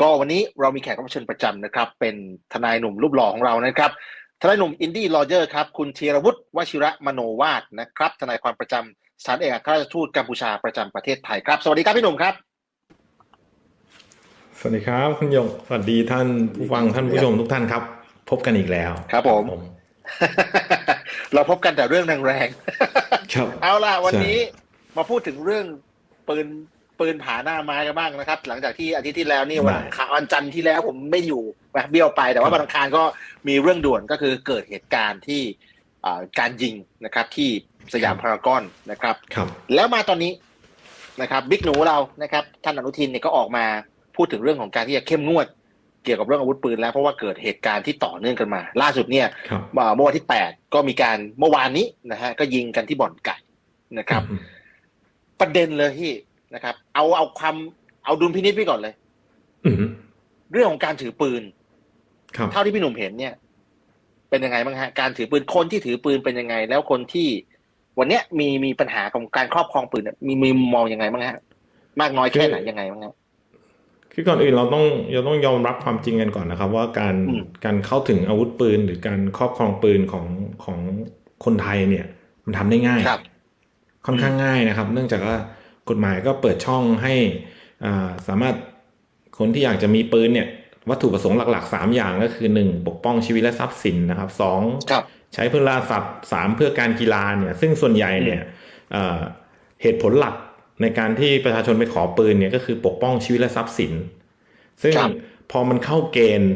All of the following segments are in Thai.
ก็วันนี้เรามีแขกรับเชิญประจำนะครับ เป็นทนายหนุ่มรูปหล่อของเรานะครับทนายหนุ่มอินดี้ลอเยอร์ครับ คุณธีรวุฒิวชิระมโนวาสนะครับทนายความประจำสถานเอกอัครราชทูตกัมพูชาประจำประเทศไทยครับ สวัสดีครับพี่หนุ่มครับ สวัสดีครับคุณหยงสวัสดีท่านผู้ฟังท่านผู้ชมทุกท่านครับ พบกันอีกแล้ว ครับผม เราพบกันแต่เรื่องแรงครับๆเอาล่ะวันนี้มาพูดถึงเรื่องปืน ปืนผาหน้าไม้กันบ้างนะครับ หลังจากที่อาทิตย์ที่แล้วนี่วันอังคารวันจันทร์ที่แล้วผมไม่อยู่นะเบี้ยวไป แต่ว่าวันอังคารก็มีเรื่องด่วนก็คือเกิดเหตุการณ์ที่การยิงนะครับ ที่สยามพารากอนนะครับครับแล้วมาตอนนี้นะครับบิ๊กหนูเรานะครับท่านอนุทินเนี่ยก็ออกมาพูดถึงเรื่องของการที่จะเข้มงวดเกี่ยวกับเรื่องอาวุธปืนแล้วเพราะว่าเกิดเหตุการณ์ที่ต่อเนื่องกันมา ล่าสุดเนี่ยเมื่อวันที่แปดก็มีการเมื่อวานนี้นะฮะก็ยิงกันที่บ่อนไก่นะครับ ประเด็นเลยที่ นะครับ เอาเอาความเอาดุลพินิจไปก่อนเลยอืมเรื่องของการถือปืนครับเท่าที่พี่หนุ่มเห็นเนี่ย เป็นยังไงบ้างฮะการถือปืนคนที่ถือปืนเป็นยังไง แล้วคนที่วันเนี้ยมีมีปัญหาของการครอบครองปืนเนี่ยมีมีมุมมองยังไงบ้างฮะมากน้อยแค่ไหนยังไงบ้างฮะคือก่อนอื่นเราต้องเราต้องยอมรับความจริงกันก่อนนะครับ ว่าการอืมการเข้าถึงอาวุธปืน หรือการครอบครองปืนของของคนไทยเนี่ย มันทำได้ง่ายครับค่อนข้างง่ายนะครับ เนื่องจากว่า กฎหมายก็เปิดช่องให้อ่าสามารถคนที่อยากจะมีปืนเนี่ยวัตถุประสงค์หลัก ๆ 3 อย่างก็คือ 1 ปกป้องชีวิตและทรัพย์สินนะครับสองครับใช้เพื่อล่าสัตว์สามเพื่อการกีฬาเนี่ย ซึ่งส่วนใหญ่เนี่ยเอ่อเหตุผลหลักในการที่ประชาชนไปขอปืนเนี่ยก็คือปกป้องชีวิตและทรัพย์สิน ซึ่งครับพอมันเข้าเกณฑ์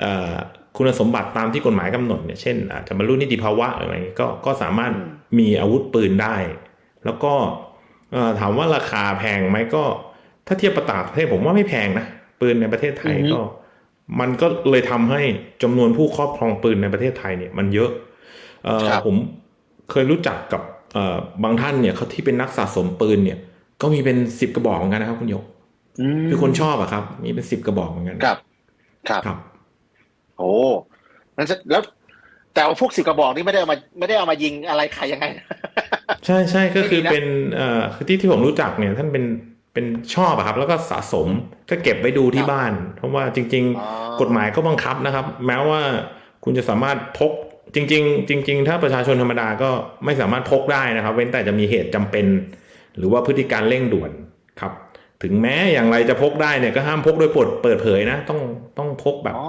เอ่อคุณสมบัติตามที่กฎหมายกำหนดเนี่ยเช่นอาจจะบรรลุนิติภาวะอะไรอย่างเงี้ยก็ก็สามารถมีอาวุธปืนได้ แล้วก็เอ่อ ถามว่าราคาแพงไหมก็ ถ้าเทียบประต่างประเทศผมว่าไม่แพงนะปืนในประเทศไทยอือฮึก็ มันก็เลยทำให้จำนวนผู้ครอบครองปืนในประเทศไทยเนี่ยมันเยอะเอ่อครับผมเคยรู้จักกับเอ่อบางท่านเนี่ยเขาที่เป็นนักสะสมปืนเนี่ย ก็มีเป็นสิบกระบอกเหมือนกันนะครับ คุณหยกมคือคนชอบอะครับ มีเป็นสิบกระบอกเหมือนกันครับ ครับครับ โอ้นั่นจะแล้วแต่ว่าพวกสิบกระบอกนี่ไม่ได้เอามาไม่ได้เอามายิงอะไรใครยังไง ใช่ใช่ก็คือไม่ดีนะเป็นเอ่อคือที่ที่ผมรู้จักเนี่ยท่านเป็นเป็นชอบอะครับ แล้วก็สะสมก็เก็บไว้ดูที่บ้าน เพราะว่าจริงอ๋อๆกฎหมายก็บังคับนะครับ แม้ว่าคุณจะสามารถพกจริง ๆ จริง ๆ ถ้าประชาชนธรรมดาก็ไม่สามารถพกได้นะครับ เว้นแต่จะมีเหตุจำเป็น หรือว่าพฤติการเร่งด่วนครับ ถึงแม้อย่างไรจะพกได้เนี่ยก็ห้ามพกโดยปดเปิดเผยนะ ต้องต้องพกแบบอ๋อ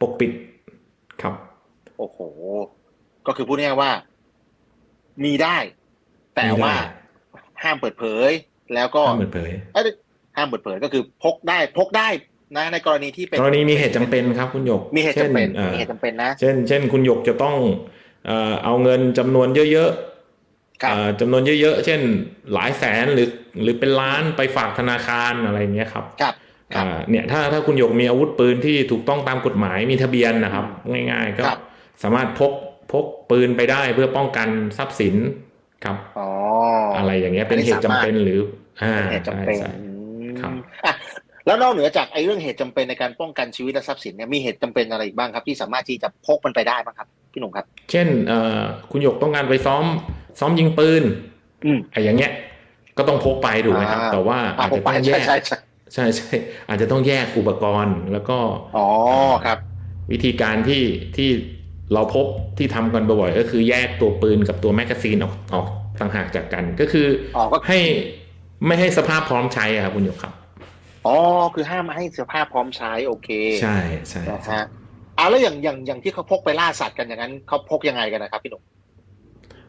ปกปิดครับ โอ้โห ก็คือพูดง่ายๆว่า มีได้ แต่มีได้ว่าห้ามเปิดเผย แล้วก็ห้ามเปิดเผยเอ้ยห้ามเปิดเผยก็คือพกได้พกได้นะในกรณีที่เป็นกรณีมีเหตุจำเป็นครับคุณหยกมีเหตุจำเป็นช่อ่อมีเหตุจำเป็นนะ เช่น เช่น คุณหยกจะต้องเอ่อเอาเงินจำนวนเยอะครับๆเอ่อจำนวนเยอะๆ เช่น หลายแสนหรือหรือเป็นล้านไปฝากธนาคารอะไรเงี้ยครับครับครับอ่าเนี่ยถ้าถ้าคุณหยกมีอาวุธปืนที่ถูกต้องตามกฎหมายมีทะเบียนนะครับ ง่าย ๆ ก็ครับสามารถพก พกปืนไปได้เพื่อป้องกันทรัพย์สินครับอ๋ออะไรอย่างเงี้ยเป็นเหตุจำเป็นหรืออ่าเป็นเหตุจำเป็นใช่ใช่อืมครับอะแล้วนอกเหนือจากไอ้เรื่องเหตุจำเป็นในการป้องกันชีวิตและทรัพย์สินเนี่ยมีเหตุจำเป็นอะไรอีกบ้างครับ ที่สามารถที่จะพกมันไปได้บ้างครับ พี่หนุ่มครับ เช่นเอ่อคุณหยกต้องการไปซ้อม ซ้อมยิงปืนอืมไอ้อย่างเงี้ย ก็ต้องพกไปถูกไหมครับอ่าแต่ว่าอะอาจพกจะไปต้องแยใช่กใช่ใช่ใช่ใช่อาจจะต้องแยกอุปกรณ์แล้วก็อ๋อครับ วิธีการที่ที่ เราพบที่ทำกันบ่อยๆก็คือแยกตัวปืนกับตัวแมกกาซีนออกออกต่างหากจากกัน ก็คือออก็ให้ไม่ให้สภาพพร้อมใช้อะครับคุณหยกครับอ๋อคือห้ามให้สภาพพร้อมใช้โอเค ใช่ใช่นะใช่ฮะอ่าแล้วอย่างอย่างอย่างที่เขาพกไปล่าสัตว์กันอย่างนั้นเขาพกยังไงกันนะครับพี่หนุ่ม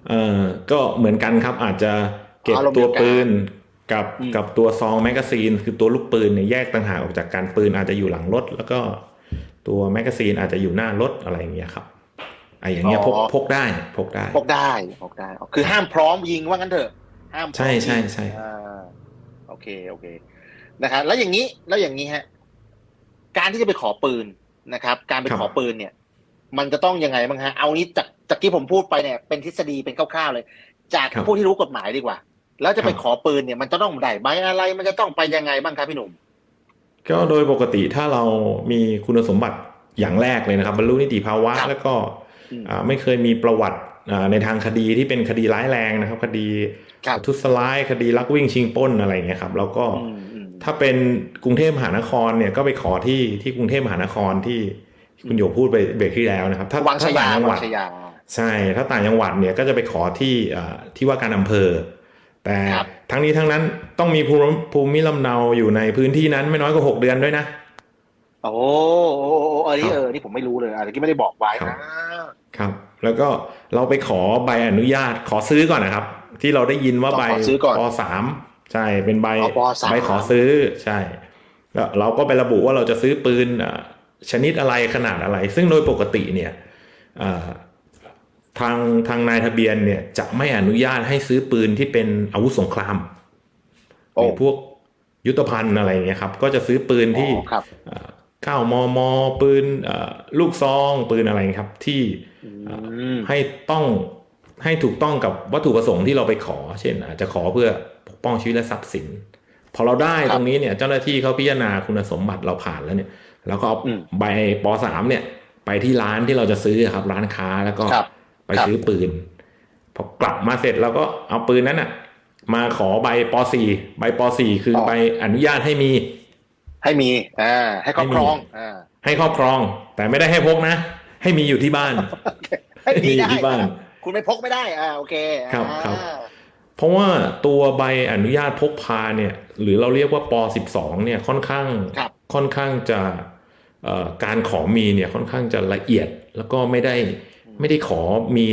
เอ่อก็เหมือนกันครับอาจจะเก็บอารมณ์ตัวเดียวกันปืนกับอืมกับตัวซองแมกกาซีน คือตัวลูกปืนเนี่ยแยกต่างหากออกจากการปืนอาจจะอยู่หลังรถ แล้วก็ตัวแมกกาซีนอาจจะอยู่หน้ารถอะไรอย่างเงี้ยครับ ไอ้อย่างเงี้ยพกพกได้พกได้พกได้พกได้ คือห้ามพร้อมยิงว่างั้นเถอะห้ามพร้อมใช่ใช่ยิงใช่อ่าโอเคโอเคนะครับแล้วอย่างนี้แล้วอย่างนี้ฮะ การที่จะไปขอปืนนะครับ การไปขอปืนเนี่ย มันจะต้องยังไงบ้างฮะเอานี้จากจากที่ผมพูดไปเนี่ย เป็นทฤษฎีเป็นคร่าวๆเลย จากครับผู้ที่รู้กฎหมายดีกว่า แล้วจะไปครับขอปืนเนี่ยมันจะต้องได้ใบอะไร มันจะต้องไปยังไงบ้างครับพี่หนุ่มก็โดยปกติถ้าเรามีคุณสมบัติอย่างแรกเลยนะครับบรรลุนิติภาวะครับแล้วก็อืมอ่า ไม่เคยมีประวัติอ่าในทางคดีที่เป็นคดีร้ายแรงนะครับ คดีครับทุสร้ายคดีลักวิ่งชิงปล้นอะไรอย่างเงี้ยครับ แล้วก็อืมอืมถ้าเป็นกรุงเทพมหานครเนี่ยก็ไปขอที่ที่กรุงเทพมหานครที่คุณโยพูดไปเบรกที่แล้วนะครับ ถ้าวังชถ้าต่ายางจังหวัวังดชยาใช่ ถ้าต่างจังหวัดเนี่ยก็จะไปขอที่เอ่อที่ว่าการอำเภอ แต่ครับทั้งนี้ทั้งนั้นต้องมีภูมิภูมิลำเนาอยู่ในพื้นที่นั้นไม่น้อยกว่าหกเดือนด้วยนะ โอ้โหโอ้โหโอ้โหอันนี้ครับเออนี่ผมไม่รู้เลยอะไรที่ไม่ได้บอกไว้ครับนะครับ แล้วก็เราไปขอใบอนุญาตขอซื้อก่อนนะครับ ที่เราได้ยินว่าใบขอซื้อก่อนปสามใช่เป็นใบอ๋อปสามใบขอซื้อใช่แล้วเราก็ไประบุว่าเราจะซื้อปืนอ่าชนิดอะไรขนาดอะไร ซึ่งโดยปกติเนี่ยอ่าทางทางนายทะเบียนเนี่ยจะไม่อนุญาตให้ซื้อปืนที่เป็นอาวุธสงครามโอ้หรือพวกยุทธภัณฑ์อะไรอย่างเงี้ยครับ ก็จะซื้อปืนที่ อ๋อครับเก้ามม ปืนเอ่อลูกซอง ปืนอะไรครับ ที่อืมเอ่อให้ต้องให้ถูกต้องกับวัตถุประสงค์ที่เราไปขอ เช่น อาจจะขอเพื่อปกป้องชีวิตและทรัพย์สิน พอเราได้ครับตรงนี้เนี่ย เจ้าหน้าที่เขาพิจารณาคุณสมบัติเราผ่านแล้วเนี่ยเราก็เอาอืมใบปสามเนี่ย ไปที่ร้านที่เราจะซื้อครับ ร้านค้าแล้วก็ครับไปซื้อปืนพอกลับมาเสร็จเราก็เอาปืนนั้นน่ะ มาขอใบปสี่ใบปสี่คือออใบอนุญาตให้มี ให้มีอ่าให้ครอบครองอ่าให้ครอบครอง แต่ไม่ได้ให้พกนะ ให้มีอยู่ที่บ้าน ให้มีมีอยู่ได้ที่บ้าน คุณไม่พกไม่ได้อ่าโอเคครับอ่าครับเพราะว่าตัวใบอนุญาตพกพาเนี่ย หรือเราเรียกว่าป .12 เนี่ยค่อนข้างครับค่อนข้างจะเอ่อการขอมีเนี่ยค่อนข้างจะละเอียดแล้วก็ไม่ได้ไม่ได้ขอมี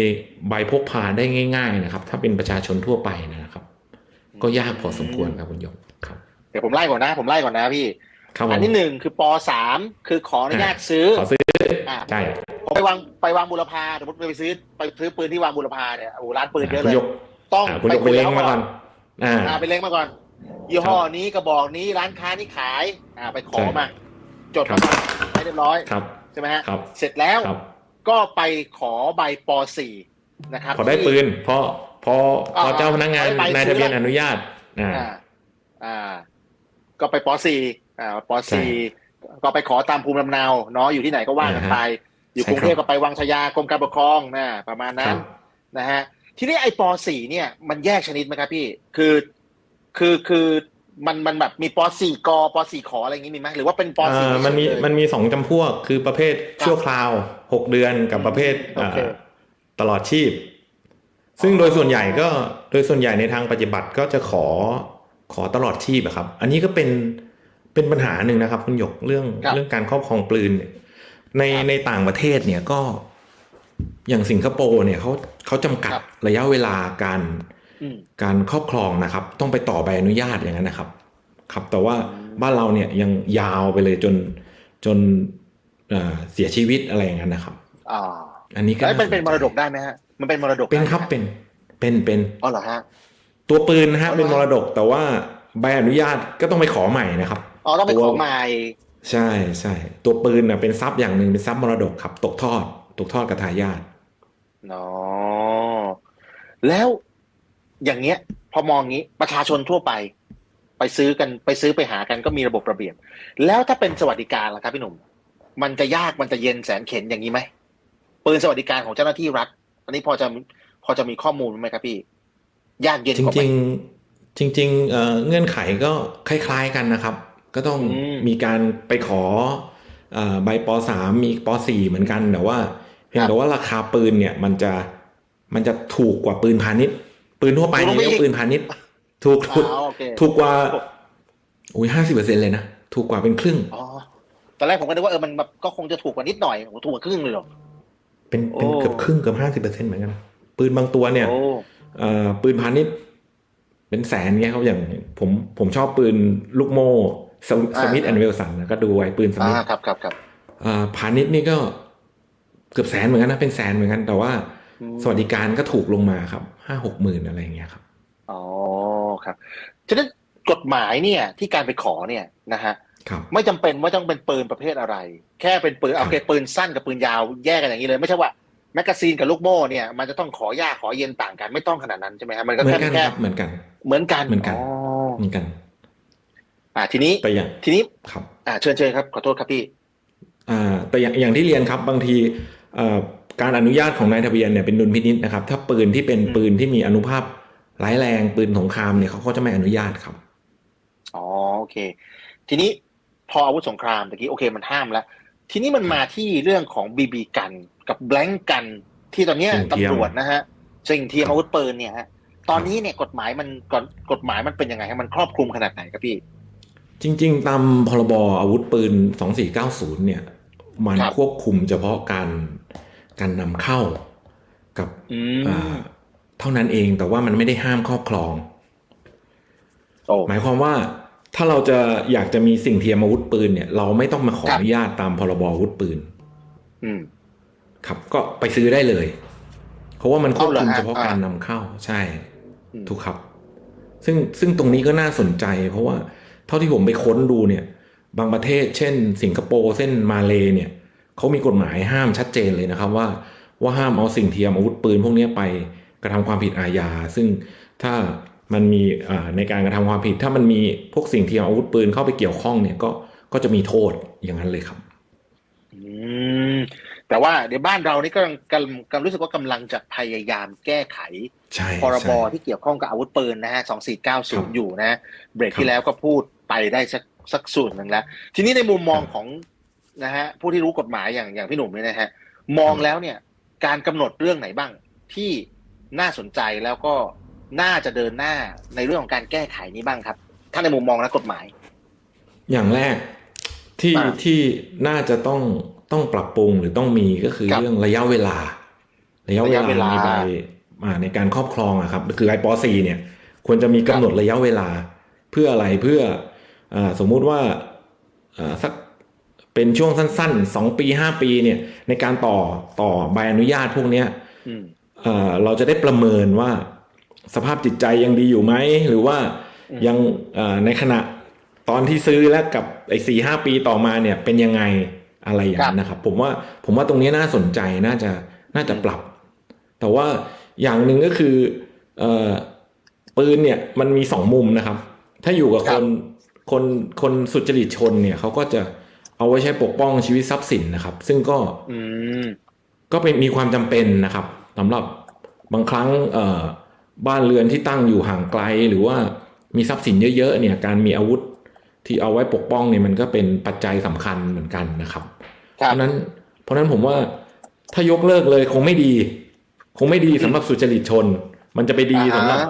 ใบพกพาได้ง่าย ๆ นะครับ ถ้าเป็นประชาชนทั่วไปนะครับ ก็ยากพอสมควรครับคุณหยงครับ เดี๋ยวผมไล่ก่อนนะ ผมไล่ก่อนนะพี่ครับผม อันที่หนึ่งคือปสามคือขออนุญาตซื้อขอซื้ออ่าใช่ผมไปวางไปวางบุรพาสมมติไปซื้อไปซื้อปืนที่วางบุรพาเนี่ยโอ้โหร้านปืนเยอะคุเลณยยกต้องอ่าคุณยกไปเล้งมาก่อนอ่าอ่าไปเล้งมาก่อนยี่ห้อนี้กระบอกนี้ร้านค้านี้ขายอ่าไปขอใช่มา จดครัมาบให้เรียบร้อยครับใช่ไหมฮะครับเสร็จแล้วครับก็ไปขอใบปสี่นะครับพอได้ที่ปืนพอพอพออ่าเจ้าพนักงานไปไปนายทะเบียนซื้อละอนุญาตอ่าอ่าอ่าก็ไปปสี่ อ่าปใช่สี่ก็ไปขอตามภูมิลำเนาเนาะอยู่ที่ไหนก็ว่ากันอ่าฮะไป อยู่ใช่กรุงเทพครับก็ไปวังชยากรมการปกครองนะประมาณคนั้รันบนะฮะทีนี้ไอ้ปสี่เนี่ยมันแยกชนิดไหมครับพี่ คือคือคือมันมันแบบมีปสี่กปสี่ขออะไรอย่างงี้มีไหมหรือว่าเป็นปสี่อ่ามันมีเฉยๆเลยมันมีสองจำพวกคือประเภทครับชั่วคราวหกเดือนกับประเภทโอเคอ่าตลอดชีพ ซึ่งโดยส่วนใหญ่ก็โดยส่วนใหญ่ในทางปฏิบัติก็จะขอขอตลอดชีพอะครับ อันนี้ก็เป็น เป็นปัญหาหนึ่งนะครับ คุณหยกเรื่องครับเรื่องการครอบครองปืนเนี่ยในในต่างประเทศเนี่ยก็อย่างสิงคโปร์เนี่ยเขาเขาจำกัดระยะเวลาการอืมการครอบครองนะครับ ต้องไปต่อใบอนุญาตอย่างนั้นนะครับ ครับ แต่ว่าบ้านเราเนี่ยยังยาวไปเลยจนจนเอ่อเสียชีวิตอะไรอย่างนั้นนะครับอ่าอันนี้ก็แล้วมันเป็นมาสรใจดกได้ไหมฮะมันเป็นมรดกเป็นได้ไหมครับเป็นเป็นเป็นอ๋อเหรอฮะตัวปืนนะฮะอ๋อเหรอเป็นมรดกแต่ว่าใบอนุญาตก็ต้องไปขอใหม่นะครับ อ๋อต้องไปตัวขอใหม่ใช่ใช่ตัวปืนนะเป็นทรัพย์อย่างหนึ่งเป็นทรัพย์มรดกครับ ตกทอด ตกทอดกับทายาทอ๋อแล้วอย่างเงี้ย พอมองงี้ประชาชนทั่วไป ไปซื้อกันไปซื้อไปหากันก็มีระบบระเบียบ แล้วถ้าเป็นสวัสดิการล่ะครับพี่หนุ่ม มันจะยากมันจะเย็นแสนเข็นอย่างนี้ไหมปืนสวัสดิการของเจ้าหน้าที่รัฐ อันนี้พอจะพอจะมีข้อมูลไหมครับพี่ ยากเย็นจกว่าไหมริงๆจริงๆเอ่อเงื่อนไขก็คล้าย ๆกันนะครับ ก็ต้องอืมมีการไปขอเอ่อใบปสามมีปสี่เหมือนกันแต่ว่าเพียงครับแต่ว่าราคาปืนเนี่ย มันจะมันจะถูกกว่าปืนพาณิชย์ปืนทั่วไปถูกลเนี่งยไปเรียกอีกปืนพาณิชย์ถูกถูกอ๋อโอเคถูกกว่าอุ้ยห้าสิบเปอร์เซ็นเลยนะถูกกว่าเป็นครึ่งอ๋อตอนแรกผมก็นึกว่าเออมันแบบก็คงจะถูกกว่านิดหน่อยโอ้โหถูกกว่าครึ่งเลยเหรอเป็นเป็นโอ้เกือบครึ่งเกือบห้าสิบเปอร์เซ็นเหมือนกัน ปืนบางตัวเนี่ยโอ้เอ่อปืนพาณิชย์เป็นแสนเงี้ยครับอย่างผมผมชอบปืนลูกโม่ สวิสมิธแอนด์เวลสันก็ดูไว้ปืนสมิธอ่าครับครับครับอ่าพาณิชย์นี่ก็เกือบแสนเหมือนกันนะเป็นแสนเหมือนกัน แต่ว่าอืมสวัสดิการก็ถูกลงมาครับห้าหกหมื่นอะไรอย่างเงี้ยครับอ๋อครับฉะนั้นกฎหมายเนี่ยที่การไปขอเนี่ยนะฮะครับไม่จำเป็นว่าต้องเป็นปืนประเภทอะไร แค่เป็นปืนครับเอาแค่ปืนสั้นกับปืนยาวแยกกันอย่างนี้เลยไม่ใช่ว่าแมกกาซีนกับลูกโม่เนี่ยมันจะต้องขอยากขอเย็นต่างกันไม่ต้องขนาดนั้นใช่ไหมฮะมันก็เหมือแค่นกันแค่ครับเหมือนกันเหมือนกันเหมือนกันอ๋อเหมือนกัน อ่าทีนี้แต่อย่างทีนี้ครับอ่าเชิญเชิญครับขอโทษครับพี่อ่าแต่อย่างอย่างที่เรียนครับบางทีเอ่อการอนุญาตของนายทะเบียนเนี่ยเป็นดุลพินิษนะครับ ถ้าปืนที่เป็นอืมปืนที่มีอนุภาพร้ายแรงปืนสงครามเนี่ยเขาก็จะไม่อนุญาตครับอ๋อโอเค ทีนี้พออาวุธสงครามตะกี้โอเคมันห้ามแล้ว ทีนี้มันมาที่เรื่องของบีบีกันกับแบงก์กันที่ตอนเนี้ยสิ่งเทียมตำรวจนะฮะสิ่งเทียมครับอาวุธปืนเนี่ยฮะตอนนี้เนี่ยกฎหมายมันก่อนกฎหมายมันเป็นยังไงฮะมันครอบคลุมขนาดไหนครับพี่ จริง ๆ ตามพรบอาวุธปืน 2490 เนี่ย มันครับควบคุมเฉพาะการการนำเข้ากับอือ่ามเท่านั้นเองแต่ว่ามันไม่ได้ห้ามครอบครองโอ้หมายความว่าถ้าเราจะอยากจะมีสิ่งเทียมอาวุธปืนเนี่ย เราไม่ต้องมาขอครัอบนุญาตตามพรบอาวุธปืนอืมครับก็ไปซื้อได้เลย เพราะว่ามันควบคุมเอาเหรอฮะเฉพาะการอ่านนำเข้า ใช่อืมถูกครับ ซึ่งซึ่งตรงนี้ก็น่าสนใจ เพราะว่า เท่าที่ผมไปค้นดูเนี่ย บางประเทศ เช่น สิงคโปร์เส้นมาเลเนี่ยเขามีกฎหมายห้ามชัดเจนเลยนะครับว่าว่าห้ามเอาสิ่งเทียมอาวุธปืนพวกนี้ไปกระทำความผิดอาญา ซึ่งถ้ามันมีอ่าในการกระทำความผิด ถ้ามันมีพวกสิ่งเทียมอาวุธปืนเข้าไปเกี่ยวข้องเนี่ยก็ก็จะมีโทษอย่างนั้นเลยครับอืมแต่ว่าเดี๋ยวบ้านเรานี่ก็กำลังกำลังกำลังรู้สึกว่ากำลังจะพยายามแก้ไขใช่พรบใช่ที่เกี่ยวข้องกับอาวุธปืนนะฮะครับ2490อยู่นะ เบรกครับที่แล้วก็พูด ไปได้สักสักส่วนหนึ่งแล้ว ทีนี้ในมุมมองครับของนะฮะผู้ที่รู้กฎหมายอย่างอย่างพี่หนุ่มเนี่ยนะฮะมองครับแล้วเนี่ยการกำหนดเรื่องไหนบ้างที่น่าสนใจแล้วก็น่าจะเดินหน้าในเรื่องของการแก้ไขนี้บ้างครับ ถ้าในมุมมองนักกฎหมาย อย่างแรกที่อ่าที่น่าจะต้องต้องปรับปรุงหรือต้องมีก็คือครับเรื่องระยะเวลา ระยะเวระยะเวลาลาในใบอ่าในการครอบครองอะครับ คือไอปซีเนี่ย ควรจะมีกำหนดระยะเวลาเพื่ออะไรเพื่ออ่า สมมุติว่าอ่าสักเป็นช่วงสั้นๆสองปีห้าปีเนี่ย ในการต่อต่อใบอนุญาตพวกเนี้ยอืมเอ่อเราจะได้ประเมินว่าสภาพจิตใจยังดีอยู่ไหม หรือว่าอืมยังเอ่อในขณะตอนที่ซื้อแล้วกับไอ้สี่ห้าปีต่อมาเนี่ยเป็นยังไงอะไรอย่างนั้นนะครับ ผมว่าผมว่าตรงนี้น่าสนใจน่าจะน่าจะปรับ แต่ว่าอย่างหนึ่งก็คือเอ่อปืนเนี่ยมันมีสองมุมนะครับ ถ้าอยู่กับครัคบน คนคนสุจริตชนเนี่ยเขาก็จะเอาไว้ใช้ปกป้องชีวิตทรัพย์สินนะครับ ซึ่งก็อืมก็เป็นมีความจำเป็นนะครับสำหรับบางครั้งเอ่อบ้านเรือนที่ตั้งอยู่ห่างไกล หรือว่ามีทรัพย์สินเยอะๆเนี่ยการมีอาวุธที่เอาไว้ปกป้องเนี่ยมันก็เป็นปัจจัยสำคัญเหมือนกันนะครับคเพรับราะฉะนั้น เพราะฉะนั้นผมว่าถ้ายกเลิกเลยคงไม่ดี คงไม่ดีสำหรับสุจริตชน มันจะไปดีอ่าสำหรับฮะ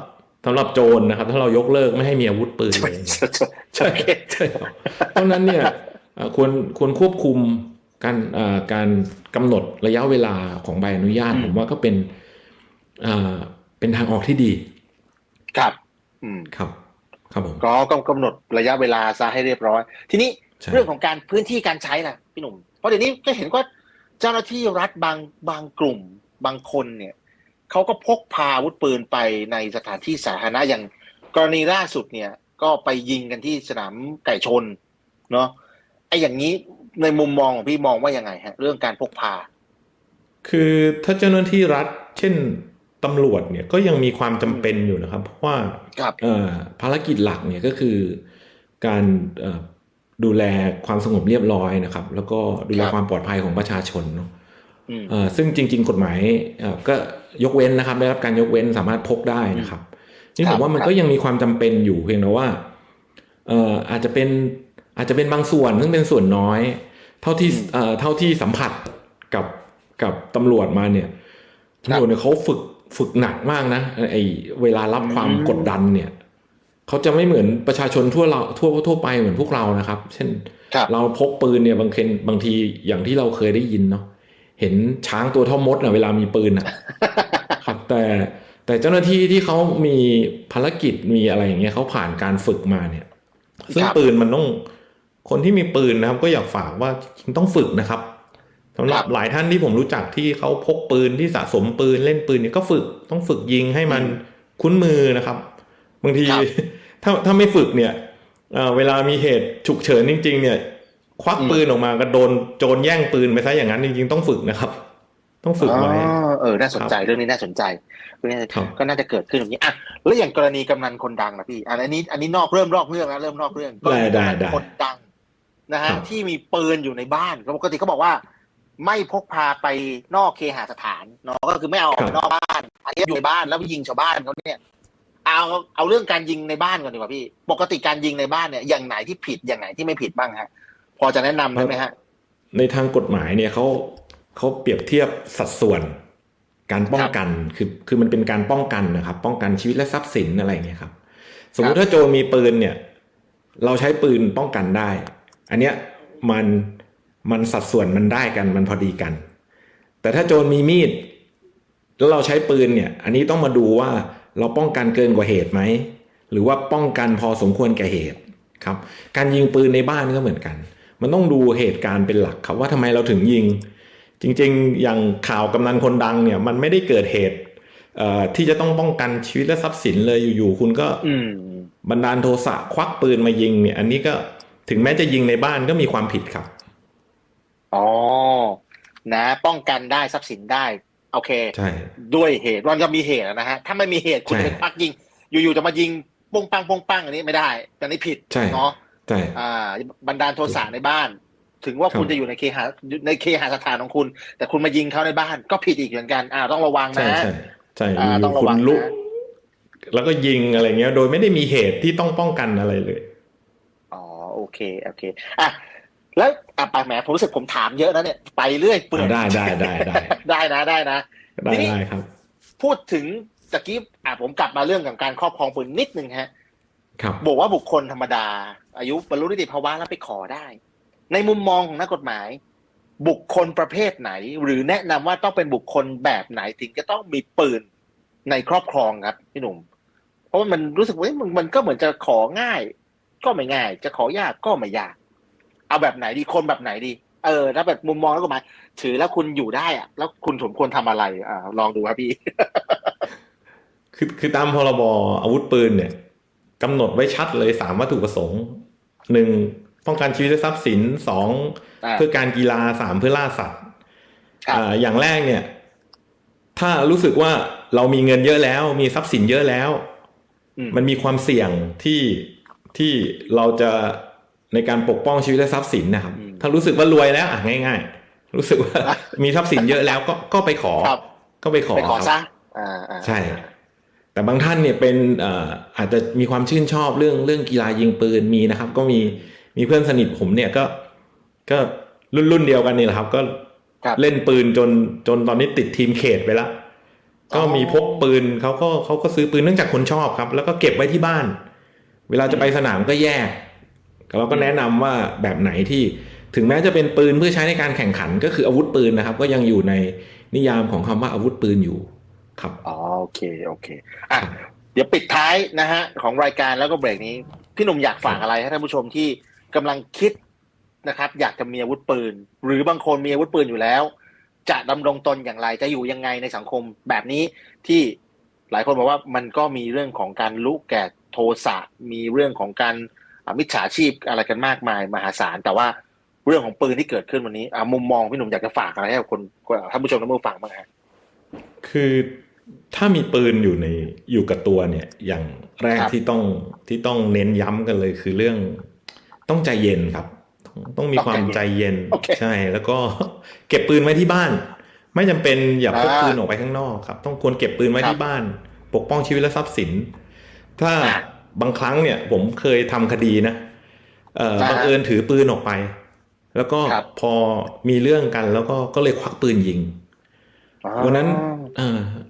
สำหรับโจรนะครับ ถ้าเรายกเลิกไม่ให้มีอาวุธปืนเลยใช่โอเคใช่ครับเพราะฉะนั้นเนี่ยเอ่อควรควรควบคุมการเอ่อการกำหนดระยะเวลาของใบอนุญาตอืมผมว่าก็เป็นเอ่อเป็นทางออกที่ดี ครับอืมครับ ครับผมก็ต้องกำหนดระยะเวลาซะให้เรียบร้อย ทีนี้ใช่เรื่องของการพื้นที่การใช้ล่ะพี่หนุ่มเพราะเดี๋ยวนี้ก็เห็นว่าเจ้าหน้าที่รัฐบางบางกลุ่มบางคนเนี่ย เขาก็พกพาอาวุธปืนไปในสถานที่สาธารณะอย่างกรณีล่าสุดเนี่ย ก็ไปยิงกันที่สนามไก่ชน เนาะไอ้อย่างนี้ในมุมมองของพี่มองว่ายังไงฮะ เรื่องการพกพา คือถ้าเจ้าหน้าที่รัฐ เช่นตำรวจเนี่ยก็ยังมีความจำเป็นอยู่นะครับ เพราะว่าครับเอ่อภารกิจหลักเนี่ยก็คือการเอ่อดูแลความสงบเรียบร้อยนะครับ แล้วก็ดูแลครับความปลอดภัยของประชาชนเนาะอืมเอ่อ ซึ่งจริง ๆ กฎหมายเอ่อก็ยกเว้นนะครับ ได้รับการยกเว้นสามารถพกได้นะครับซึ่งครัผบมว่ามันครับก็ยังมีความจำเป็นอยู่เพียงแต่ว่าเอ่ออาจจะเป็นอาจจะเป็นบางส่วนซึ่งเป็นส่วนน้อย เท่าที่เอ่อเท่าที่สัมผัสกับกับตำรวจมาเนี่ยตำรวจเนี่ยเขาฝึกฝึกหนักมากนะไอเวลารับความอืมกดดันเนี่ยเขาจะไม่เหมือนประชาชนทั่วเราทั่วทั่วไปเหมือนพวกเรานะครับ เช่นครับเราพกปืนเนี่ยบางเคนบางทีอย่างที่เราเคยได้ยินเนาะ เห็นช้างตัวเท่ามดนะเวลามีปืนอะครับแต่แต่เจ้าหน้าที่ที่เขามีภารกิจมีอะไรอย่างเงี้ยเขาผ่านการฝึกมาเนี่ย ซึ่งครับปืนมันต้องคนที่มีปืนนะครับ ก็อยากฝากว่าจริงๆต้องฝึกนะครับสำหรับครับหลายท่านที่ผมรู้จักที่เขาพกปืนที่สะสมปืนเล่นปืนเนี่ยก็ฝึกต้องฝึกยิงให้มันอืมคุ้นมือนะครับ บางทีครับถ้าถ้าไม่ฝึกเนี่ยเอ่อเวลามีเหตุฉุกเฉินจริง ๆ เนี่ย ควักอืมปืนออกมาก็โดนโจรแย่งปืนไปซะอย่างนั้นจริงๆต้องฝึกนะครับ ต้องฝึกไว้อ๋อเออน่าสนใจเรื่องนี้น่าสนใจเรื่องนี้ครับก็น่าจะเกิดขึ้นแบบนี้อะแล้วอย่างกรณีกำนันคนดังนะพี่อะอันนี้ อันนี้นอกเริ่มนอกเรื่องแล้วเริ่มนอกเรื่องได้ได้กรณีกำนันได้คนดังนะฮะครับที่มีปืนอยู่ในบ้านปกติเขาบอกว่า ไม่พกพาไปนอกเคหสถานเนาะก็คือไม่เอาออกไปนอกบ้าน อันนี้อยู่ในบ้านแล้วไปยิงชาวบ้านเขาเนี่ยเอาเอาเรื่องการยิงในบ้านก่อนดีกว่าพี่ ปกติการยิงในบ้านเนี่ยอย่างไหนที่ผิดอย่างไหนที่ไม่ผิดบ้างฮะ พอจะแนะนำได้ไหมฮะ ในทางกฎหมายเนี่ยเขาเขาเปรียบเทียบสัดส่วนการป้องกันคือคือมันเป็นการป้องกันนะครับ ป้องกันชีวิตและทรัพย์สินอะไรอย่างเงี้ยครับ สมมุติถ้าโจรมีปืนเนี่ย เราใช้ปืนป้องกันได้ อันเนี้ยมันมันสัดส่วนมันได้กันมันพอดีกัน แต่ถ้าโจรมีมีด แล้วเราใช้ปืนเนี่ย อันนี้ต้องมาดูว่าเราป้องกันเกินกว่าเหตุไหมหรือว่าป้องกันพอสมควรแก่เหตุครับ การยิงปืนในบ้านก็เหมือนกัน มันต้องดูเหตุการณ์เป็นหลักครับว่าทำไมเราถึงยิง จริงๆ อย่างข่าวกำนันคนดังเนี่ย มันไม่ได้เกิดเหตุเอ่อที่จะต้องป้องกันชีวิตและทรัพย์สินเลยอยู่ๆคุณก็อืมบันดาลโทสะควักปืนมายิง เนี่ย อันนี้ก็ถึงแม้จะยิงในบ้านก็มีความผิดครับอ๋อนะ ป้องกันได้ทรัพย์สินได้ โอเคใช่ด้วยเหตุมันจะมีเหตุนะฮะถ้าไม่มีเหตุคุณใช่จะไปปักยิง อยู่ๆจะมายิงปงปังปงปังอันนี้ไม่ได้อันนี้ผิดใช่เนาะใช่ อ่า บันดาลโทสะในบ้าน ถึงว่าครับคุณจะอยู่ในเคหะในเคหสถานของคุณ แต่คุณมายิงเขาในบ้านก็ผิดอีกเหมือนกัน อ่าต้องระวังใช่นะ ใช่ใช่อ่าอยู่ต้องระๆคุวัณงลุกนะแล้วก็ยิงอะไรเงี้ย โดยไม่ได้มีเหตุที่ต้องป้องกันอะไรเลย อ๋อโอเคโอเคอะแล้วอะปากแหมผมรู้สึกผมถามเยอะนะเนี่ยไปเรื่อยเปื่อยได้ได้ได้ได้ได้นะได้นะได้ทีนี้ได้ครับ พูดถึงตะกี้อะผมกลับมาเรื่องของการครอบครองปืนนิดนึงฮะครั บบอกว่าบุคคลธรรมดา อายุบรรลุนิติภาวะแล้วไปขอได้ ในมุมมองของนักกฎหมาย บุคคลประเภทไหน หรือแนะนำว่าต้องเป็นบุคคลแบบไหนถึงจะต้องมีปืนในครอบครองครับพี่หนุ่ม เพราะว่ามันรู้สึกว่าเอ๊ะมันมันก็เหมือนจะของ่าย ก็ไม่ง่าย จะขอยากก็ไม่ยาก เอาแบบไหนดีคนแบบไหนดี เออถ้าแบบมุมมองนักกฎหมายถือแล้วคุณอยู่ได้อะแล้วคุณสมควรทำอะไรอ่าลองดูครับพี่ คือคือตามพรบอาวุธปืนเนี่ย กำหนดไว้ชัดเลยสามวัตถุประสงค์หนึ่งป้องกันชีวิตและทรัพย์สินสองอ่าเพื่อการกีฬาสามเพื่อล่าสัตว์ครับอ่าอย่างแรกเนี่ย ถ้ารู้สึกว่าเรามีเงินเยอะแล้ว มีทรัพย์สินเยอะแล้วอืมมันมีความเสี่ยงที่ที่เราจะในการปกป้องชีวิตและทรัพย์สินนะครับอืมถ้ารู้สึกว่ารวยแล้วอะง่าย ๆ รู้สึกว่ามีทรัพย์สินเยอะแล้วก็ก็ไปขอครับก็ไปขอไปขอครับซะอ่าอ่าใช่ แต่บางท่านเนี่ยเป็นเอ่ออาจจะมีความชื่นชอบเรื่องเรื่องกีฬายิงปืนมีนะครับ ก็มีมีเพื่อนสนิทผมเนี่ยก็ก็รุ่นรุ่นเดียวกันนี่แหละครับก็ครับเล่นปืนจนจนตอนนี้ติดทีมเขตไปแล้วก็มีพกปืนเขาก็เขาก็ซื้อปืนเนื่องจากคนชอบครับ แล้วก็เก็บไว้ที่บ้าน เวลาจะไปสนามก็แยกเราก็แนะนำว่าแบบไหนที่ถึงแม้จะเป็นปืนเพื่อใช้ในการแข่งขัน ก็คืออาวุธปืนนะครับ ก็ยังอยู่ในนิยามของคำว่าอาวุธปืนอยู่ ครับอ๋อโอเคโอเคอะเดี๋ยวปิดท้ายนะฮะของรายการแล้วก็เบรกนี้ พี่หนุ่มอยากฝากอะไรให้ท่านผู้ชมที่กำลังคิดนะครับ อยากจะมีอาวุธปืน หรือบางคนมีอาวุธปืนอยู่แล้ว จะดำรงตนอย่างไรจะอยู่ยังไงในสังคมแบบนี้ที่หลายคนบอกว่ามันก็มีเรื่องของการลุแก่โทสะมีเรื่องของการอะมิจฉาชีพอะไรกันมากมายมหาศาลแต่ว่าเรื่องของปืนที่เกิดขึ้นวันนี้อะมุมมองพี่หนุ่มอยากจะฝากอะไรให้กับคนท่านผู้ชมท่านผู้ฟังบ้างฮะคือ ถ้ามีปืนอยู่ในอยู่กับตัวเนี่ย อย่างแรกครับที่ต้องที่ต้องเน้นย้ำกันเลยคือเรื่อง ต้องใจเย็นครับ ต้องต้องมีความใจเย็นโอเคใช่ แล้วก็เก็บปืนไว้ที่บ้าน ไม่จำเป็นอย่าพกอ่าปืนออกไปข้างนอกครับ ต้องควรเก็บปืนไว้ครับที่บ้าน ปกป้องชีวิตและทรัพย์สิน ถ้าอ่าบางครั้งเนี่ย ผมเคยทำคดีนะเอ่ออ่าบังเอิญถือปืนออกไป แล้วก็ครับพอมีเรื่องกันแล้วก็ก็เลยควักปืนยิงวันนั้นเอ่อ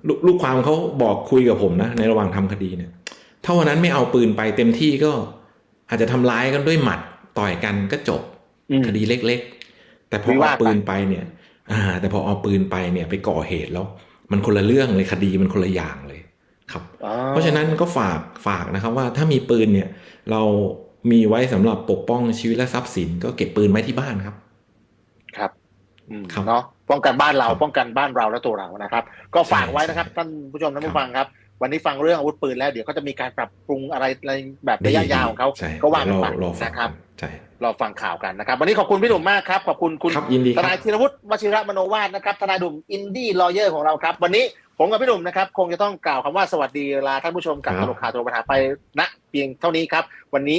ลกลูกความเขาบอกคุยกับผมนะ ในระหว่างทำคดีเนี่ยถ้าวันนั้นไม่เอาปืนไปเต็มที่ก็อาจจะทำร้ายกันด้วยหมัดต่อยกันก็จบอืมคดีเล็ก ๆ แต่พอวิเอาวาทไปปืนไปเนี่ย อ่า แต่พอเอาปืนไปเนี่ย ไปก่อเหตุแล้ว มันคนละเรื่องเลยคดีมันคนละอย่างเลยครับอ๋อเพราะฉะนั้นก็ฝากฝากนะครับว่าถ้ามีปืนเนี่ย เรามีไว้สำหรับปกป้องชีวิตและทรัพย์สิน ก็เก็บปืนไว้ที่บ้านครับครับอืมครับ เนาะป้องกันบ้านเราครับป้องกันบ้านเราและตัวเรานะครับ ก็ฝากใช่ไว้นะครับใช่ท่านผู้ชมท่านครัผู้บฟังครับวันนี้ฟังเรื่องอาวุธปืนแล้วเดี๋ยวก็จะมีการปรับปรุงอะไรในแบบระยะยาวของเขาใช่ก็ว่ากันรอไปรอฟังนะครับใช่รอฟังข่าวกันนะครับ วันนี้ขอบคุณพี่หนุ่มมากครับขอบคุณคุณครับยินดีทครับนายธีรวุฒิวชิระมโนวาทนะครับทนายหนุ่มอินดี้ลอเยอร์ของเราครับ วันนี้ผมกับพี่หนุ่มนะครับ คงจะต้องกล่าวคำว่าสวัสดีลาท่านผู้ชมกับครัตบลกข่าวตัวปัญหาไปณเพียงเท่านี้ครับ วันนี้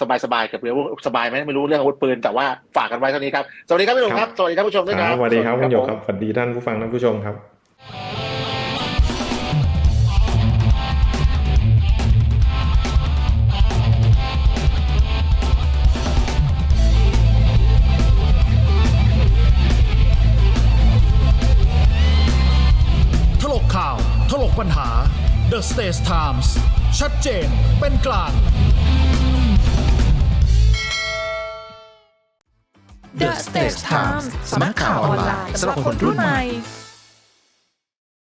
สบายๆกับเรื่องสบายไหมไม่รู้เรื่องอาวุธปืนแต่ว่าฝากกันไว้เท่านี้ครับสวัสดีครับพี่หนุ่มครับสวัสดีท่านผู้ชมด้วยครับสวัสดีครับคุณหยกครับสวัสดีท่านผู้ฟังท่านผู้ชมครับข่าว ถลกปัญหา The States Times ชัดเจน เป็นกลาง The Stage Times สำนักข่าวออนไลน์สำหรับคนรุ่นใหม่